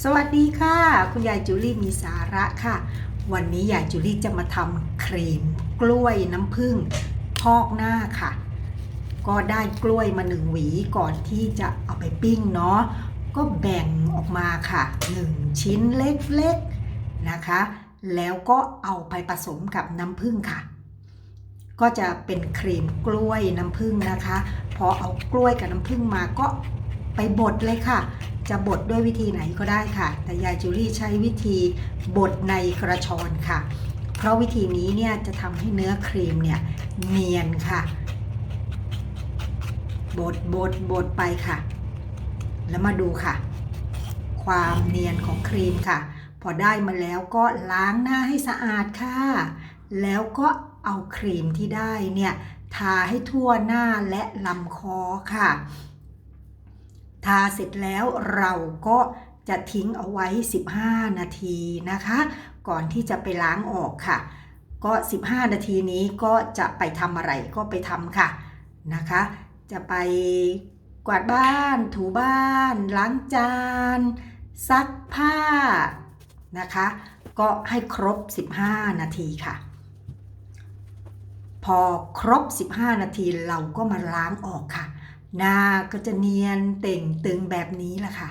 สวัสดีค่ะ คุณยายจูลี่มีสาระค่ะ วันนี้ยายจูลี่จะมาทำครีม กล้วยน้ำผึ้งพอกหน้าค่ะ ก็ได้กล้วยมาหนึ่งหวีก่อนที่จะเอาไปปิ้งเนาะก็แบ่งออกมาค่ะหนึ่งชิ้นเล็กๆนะคะ แล้วก็เอาไปผสมกับน้ำผึ้งค่ะ ก็จะเป็นครีมกล้วยน้ำผึ้งนะคะ พอเอากล้วยกับน้ำผึ้งมาก็ไปบดเลยค่ะ จะบดด้วยวิธีไหนก็ได้ค่ะ แต่ยายจูลี่ใช้วิธีบดในกระชอนค่ะ เพราะวิธีนี้เนี่ยจะทำให้เนื้อครีมเนี่ยเนียนค่ะ บดบดบดไปค่ะ แล้วมาดูค่ะ ความเนียนของครีมค่ะ พอได้มาแล้วก็ล้างหน้าให้สะอาดค่ะ แล้วก็เอาครีมที่ได้เนี่ยทาให้ทั่วหน้าและลำคอค่ะ ทาเสร็จแล้วเราก็จะทิ้งเอาไว้ 15 นาทีนะคะ ก่อนที่จะไปล้างออกค่ะ ก็ 15 นาทีนี้ก็จะไปทำอะไรก็ไปทำค่ะนะคะ จะไปกวาดบ้าน ถูบ้าน ล้างจาน ซักผ้านะคะ ก็ให้ครบ 15 นาทีค่ะ พอครบ 15 นาทีเราก็มาล้างออกค่ะ หน้าก็จะเนียนเต่งตึงแบบนี้แหละค่ะ